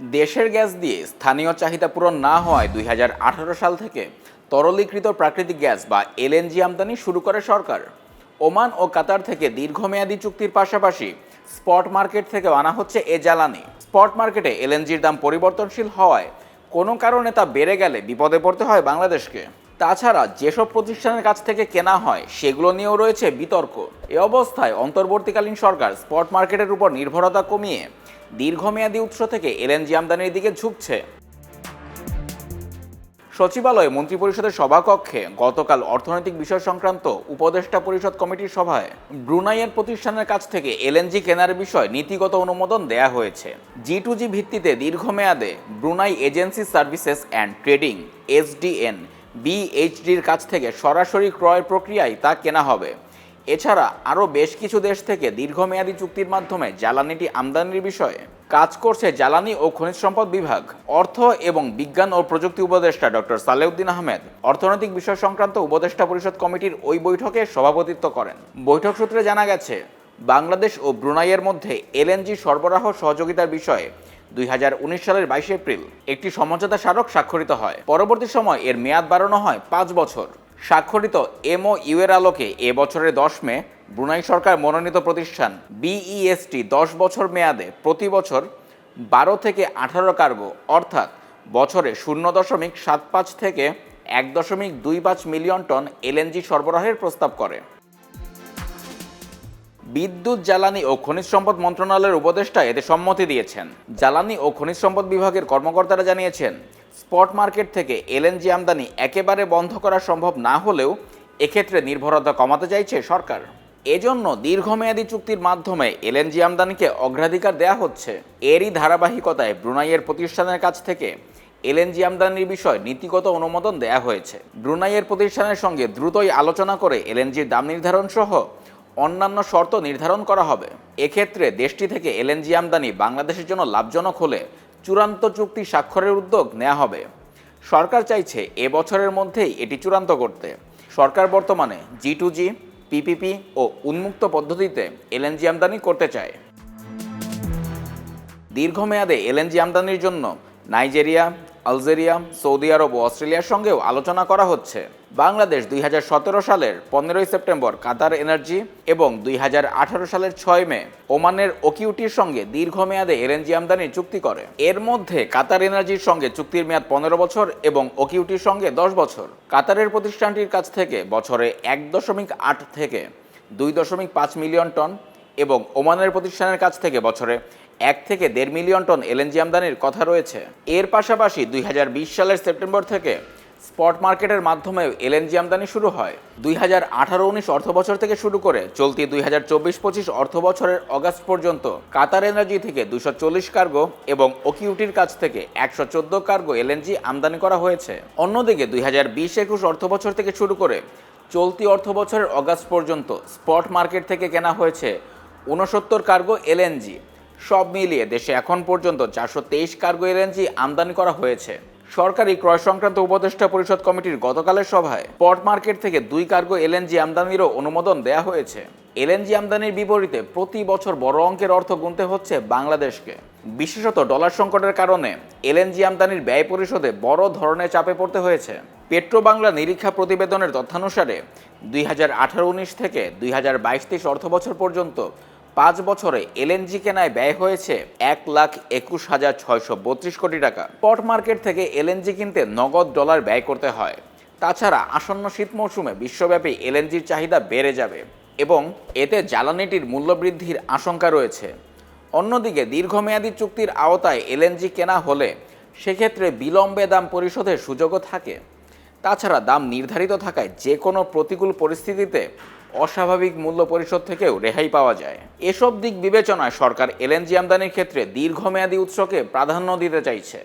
দেশের গ্যাস দিয়ে স্থানীয় চাহিদা পূরণ না হওয়ায় দুই হাজার আঠারো সাল থেকে, তরলীকৃত প্রাকৃতিক গ্যাস বা এলএনজি আমদানি শুরু করে সরকার। ওমান ও কাতার থেকে দীর্ঘমেয়াদী চুক্তির পাশাপাশি স্পট মার্কেট থেকে আনা হচ্ছে এ জ্বালানি। স্পট মার্কেটে এলএনজির দাম পরিবর্তনশীল হওয়ায় কোনো কারণে তা বেড়ে গেলে বিপদে পড়তে হয় বাংলাদেশকে। তাছাড়া যেসব প্রতিষ্ঠানের কাছ থেকে কেনা হয়, সেগুলো নিয়েও রয়েছে বিতর্ক। এ অবস্থায় অন্তর্বর্তীকালীন সরকার স্পট মার্কেটের উপর নির্ভরতা কমিয়ে দীর্ঘমেয়াদী উৎস থেকে এলএনজি আমদানির দিকে ঝুঁকছে। সচিবালয়ে মন্ত্রিপরিষদের সভাকক্ষে গতকাল অর্থনৈতিক বিষয় সংক্রান্ত উপদেষ্টা পরিষদ কমিটির সভায় ব্রুনাইয়ের প্রতিষ্ঠানের কাছ থেকে এলএনজি কেনার বিষয় নীতিগত অনুমোদন দেয়া হয়েছে। জি টু জি ভিত্তিতে দীর্ঘমেয়াদে Brunei agency services and trading, SDN বিএইচডির কাছ থেকে সরাসরি ক্রয় প্রক্রিয়ায় তা কেনা হবে। এছাড়া আরও বেশ কিছু দেশ থেকে দীর্ঘমেয়াদী চুক্তির মাধ্যমে জ্বালানিটি আমদানির বিষয়ে কাজ করছে জ্বালানি ও খনিজ সম্পদ বিভাগ। অর্থ এবং বিজ্ঞান ও প্রযুক্তি উপদেষ্টা ডক্টর সালেউদ্দিন আহমেদ অর্থনৈতিক বিষয় সংক্রান্ত উপদেষ্টা পরিষদ কমিটির ওই বৈঠকে সভাপতিত্ব করেন। বৈঠক সূত্রে জানা গেছে, বাংলাদেশ ও ব্রুনাইয়ের মধ্যে এলএনজি সরবরাহ সহযোগিতার বিষয়ে দুই হাজার উনিশ সালের বাইশে এপ্রিল একটি সমঝোতা স্মারক স্বাক্ষরিত হয়। পরবর্তী সময় এর মেয়াদ বাড়ানো হয় পাঁচ বছর। স্বাক্ষরিত এমও ইউ এর আলোকে এ বছরের দশ মে ব্রুনাই সরকার মনোনীত প্রতিষ্ঠান বিইএসটি দশ বছর মেয়াদে প্রতি বছর বারো থেকে আঠারো কার্গো, অর্থাৎ বছরে শূন্য দশমিক সাত পাঁচ থেকে এক দশমিক দুই পাঁচ মিলিয়ন টন এলএনজি সরবরাহের প্রস্তাব করে। বিদ্যুৎ, জ্বালানি ও খনিজ সম্পদ মন্ত্রণালয়ের উপদেষ্টা এতে সম্মতি দিয়েছেন। জ্বালানি ও খনিজ সম্পদ বিভাগের কর্মকর্তারা জানিয়েছেন, স্পট মার্কেট থেকে এলএনজি আমদানি একেবারে বন্ধ করা সম্ভব না হলেও এক্ষেত্রে নির্ভরতা কমাতে চাইছে সরকার। এজন্য দীর্ঘমেয়াদী চুক্তির মাধ্যমে এলএনজি আমদানিকে অগ্রাধিকার দেয়া হচ্ছে। এরই ধারাবাহিকতায় ব্রুনাইয়ের প্রতিষ্ঠানের কাছ থেকে এলএনজি আমদানির বিষয় নীতিগত অনুমোদন দেয়া হয়েছে। ব্রুনাইয়ের প্রতিষ্ঠানের সঙ্গে দ্রুতই আলোচনা করে এলএনজির দাম নির্ধারণ সহ অন্যান্য শর্ত নির্ধারণ করা হবে। এক্ষেত্রে দেশটি থেকে এলএনজি আমদানি বাংলাদেশের জন্য লাভজনক হলে চূড়ান্ত চুক্তি স্বাক্ষরের উদ্যোগ নেওয়া হবে। সরকার চাইছে এ বছরের মধ্যেই এটি চূড়ান্ত করতে। সরকার বর্তমানে জি টু জি পিপিপি ও উন্মুক্ত পদ্ধতিতে এলএনজি আমদানি করতে চায়। দীর্ঘমেয়াদে এলএনজি আমদানির জন্য নাইজেরিয়া আলজেরিয়া, সৌদি আরব ও অস্ট্রেলিয়ার সঙ্গেও আলোচনা করা হচ্ছে। বাংলাদেশ দুই হাজার সতেরো সালের পনেরোই সেপ্টেম্বর কাতার এনার্জি এবং দুই হাজার আঠারো সালের ছয় মে ওমানের ওকিউটির সঙ্গে দীর্ঘমেয়াদে এলএনজি আমদানির চুক্তি করে। এর মধ্যে কাতার এনার্জির সঙ্গে চুক্তির মেয়াদ পনেরো বছর এবং ওকিউটির সঙ্গে দশ বছর। কাতারের প্রতিষ্ঠানটির কাছ থেকে বছরে এক দশমিক আট থেকে দুই দশমিক পাঁচ মিলিয়ন টন এবং ওমানের প্রতিষ্ঠানের কাছ থেকে বছরে এক থেকে দেড় মিলিয়ন টন এলএনজি আমদানির কথা রয়েছে। এর পাশাপাশি দুই হাজার বিশ সালের সেপ্টেম্বর থেকে স্পট মার্কেটের মাধ্যমে এলএনজি আমদানি শুরু হয়। দুই হাজার আঠারো উনিশ অর্থ বছর থেকে শুরু করে চলতি দুই হাজার চব্বিশ পঁচিশ অর্থ বছরের অগাস্ট পর্যন্ত কাতার এনার্জি থেকে দুশো চল্লিশ কার্গো এবং ওকিউটির কাছ থেকে একশো চোদ্দ কার্গো এলএনজি আমদানি করা হয়েছে। অন্যদিকে দুই হাজার বিশ একুশ অর্থ বছর থেকে শুরু করে চলতি অর্থ বছরের অগাস্ট পর্যন্ত স্পট মার্কেট থেকে কেনা হয়েছে ঊনসত্তর কার্গো এলএনজি সব মিলিয়ে দেশে এখন পর্যন্ত চারশো তেইশ কার্গো এলএনজি আমদানি করা হয়েছে। সরকারি ক্রয় সংক্রান্ত উপদেষ্টা পরিষদ কমিটির গতকালের সভায় পট মার্কেট থেকে দুই কার্গো এলএনজি আমদানিরও অনুমোদন দেয়া হয়েছে। এলএনজি আমদানির বিপরীতে প্রতি বছর বড় অঙ্কের অর্থ গুনতে হচ্ছে বাংলাদেশকে। বিশেষত ডলার সংকটের কারণে এলএনজি আমদানির ব্যয় পরিশোধে বড় ধরনের চাপে পড়তে হয়েছে। পেট্রো বাংলা নিরীক্ষা প্রতিবেদনের তথ্যানুসারে দুই হাজার আঠারো উনিশ থেকে দুই হাজার বাইশ তেইশ অর্থ বছর পর্যন্ত পাঁচ বছরে এলএনজি কেনায় ব্যয় হয়েছে এক লাখ একুশ হাজার ছয়শো বত্রিশ কোটি টাকা। স্পট মার্কেট থেকে এলএনজি কিনতে নগদ ডলার ব্যয় করতে হয়। তাছাড়া আসন্ন শীত মৌসুমে বিশ্বব্যাপী এলএনজির চাহিদা বেড়ে যাবে এবং এতে জ্বালানিটির মূল্যবৃদ্ধির আশঙ্কা রয়েছে। অন্যদিকে দীর্ঘমেয়াদী চুক্তির আওতায় এলএনজি কেনা হলে সেক্ষেত্রে বিলম্বে দাম পরিশোধের সুযোগও থাকে। তাছাড়া দাম নির্ধারিত থাকায় যে কোনো প্রতিকূল পরিস্থিতিতে অস্বাভাবিক মূল্য পরিশোধ থেকেও রেহাই পাওয়া যায়। এসব দিক বিবেচনায় সরকার এলএনজি আমদানির ক্ষেত্রে দীর্ঘমেয়াদী উৎসকে প্রাধান্য দিতে চাইছে।